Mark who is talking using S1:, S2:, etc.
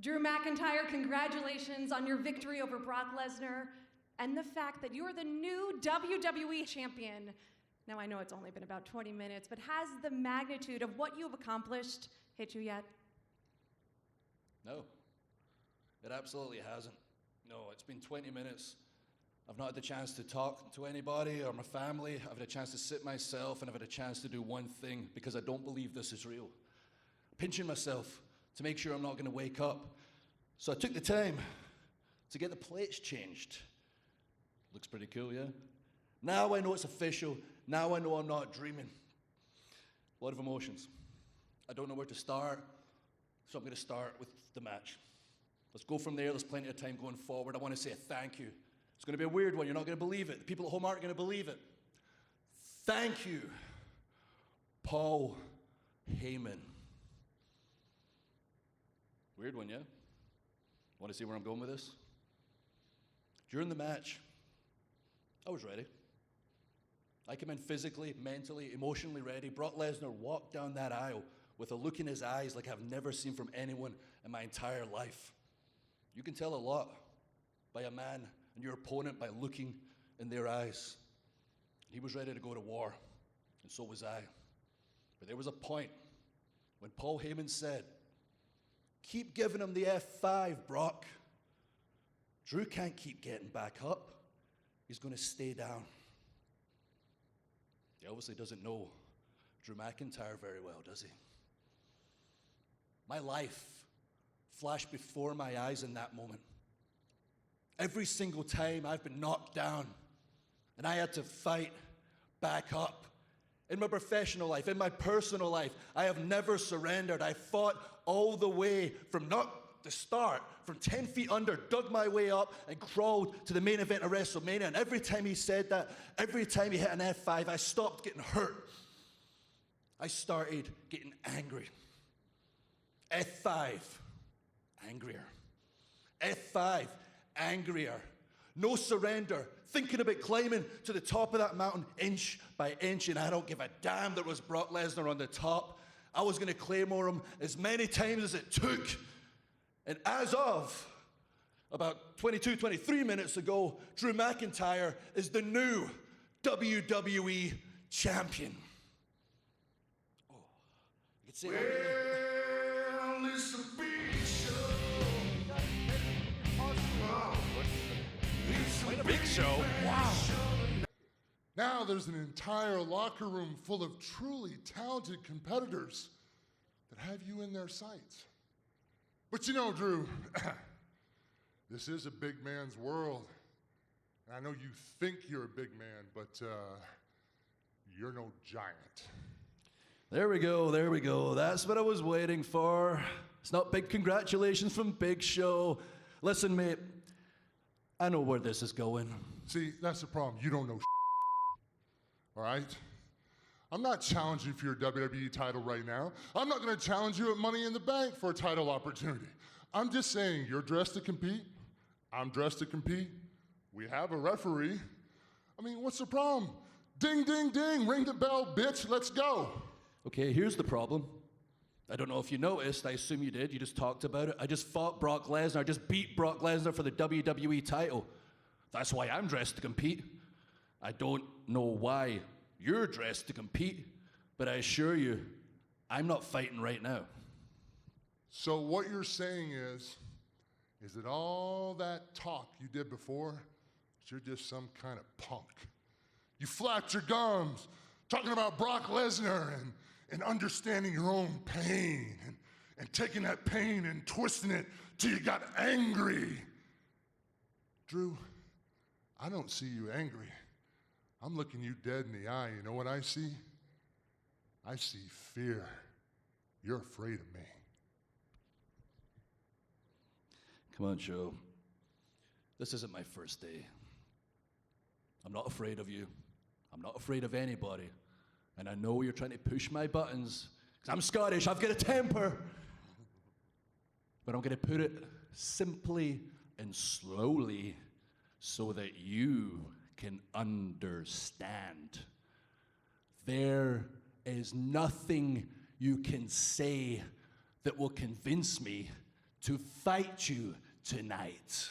S1: Drew McIntyre, congratulations on your victory over Brock Lesnar and the fact that you're the new WWE champion. Now, I know it's only been about 20 minutes, but has the magnitude of what you've accomplished hit you yet?
S2: No, it absolutely hasn't. No, it's been 20 minutes. I've not had the chance to talk to anybody or my family. I've had a chance to sit myself and I've had a chance to do one thing because I don't believe this is real. Pinching myself to make sure I'm not going to wake up. So I took the time to get the plates changed. Looks pretty cool, yeah? Now I know it's official. Now I know I'm not dreaming. A lot of emotions. I don't know where to start, so I'm going to start with the match. Let's go from there. There's plenty of time going forward. I want to say thank you. It's going to be a weird one. You're not going to believe it. The people at home aren't going to believe it. Thank you, Paul Heyman. Weird one, yeah? Want to see where I'm going with this? During the match, I was ready. I came in physically, mentally, emotionally ready. Brock Lesnar walked down that aisle with a look in his eyes like I've never seen from anyone in my entire life. You can tell a lot by a man and your opponent by looking in their eyes. He was ready to go to war, and so was I. But there was a point when Paul Heyman said, Keep giving him the F5, Brock. Drew can't keep getting back up. He's going to stay down. He obviously doesn't know Drew McIntyre very well, does he? My life flashed before my eyes in that moment. Every single time I've been knocked down and I had to fight back up. In my professional life, in my personal life, I have never surrendered. I fought all the way from not the start, from 10 feet under, dug my way up, and crawled to the main event of WrestleMania. And every time he said that, every time he hit an F5, I stopped getting hurt. I started getting angry. F5, angrier. F5, angrier. No surrender. Thinking about climbing to the top of that mountain inch by inch, and I don't give a damn there was Brock Lesnar on the top. I was going to claymore him as many times as it took. And as of about 22, 23 minutes ago, Drew McIntyre is the new WWE champion. Oh, you can say
S3: show.
S4: Wow.
S3: Now there's an entire locker room full of truly talented competitors that have you in their sights. But you know, Drew, this is a big man's world. And I know you think you're a big man, but uh, you're no giant.
S2: There we go, there we go. That's what I was waiting for. It's not big congratulations from Big Show. Listen, mate, I know where this is going.
S3: See, that's the problem. You don't know. All right? I'm not challenging for your WWE title right now. I'm not going to challenge you at Money in the Bank for a title opportunity. I'm just saying you're dressed to compete. I'm dressed to compete. We have a referee. I mean, what's the problem? Ding, ding, ding. Ring the bell, bitch. Let's go.
S2: Okay, here's the problem. I don't know if you noticed, I assume you did, you just talked about it. I just fought Brock Lesnar, I just beat Brock Lesnar for the WWE title. That's why I'm dressed to compete. I don't know why you're dressed to compete, but I assure you, I'm not fighting right now.
S3: So what you're saying is, is that all that talk you did before, you're just some kind of punk. You flapped your gums talking about Brock Lesnar and, and understanding your own pain and, and taking that pain and twisting it till you got angry. Drew, I don't see you angry. I'm looking you dead in the eye. You know what I see? I see fear. You're afraid of me.
S2: Come on, Joe. This isn't my first day. I'm not afraid of you. I'm not afraid of anybody. And I know you're trying to push my buttons because I'm Scottish, I've got a temper. But I'm going to put it simply and slowly so that you can understand. There is nothing you can say that will convince me to fight you tonight.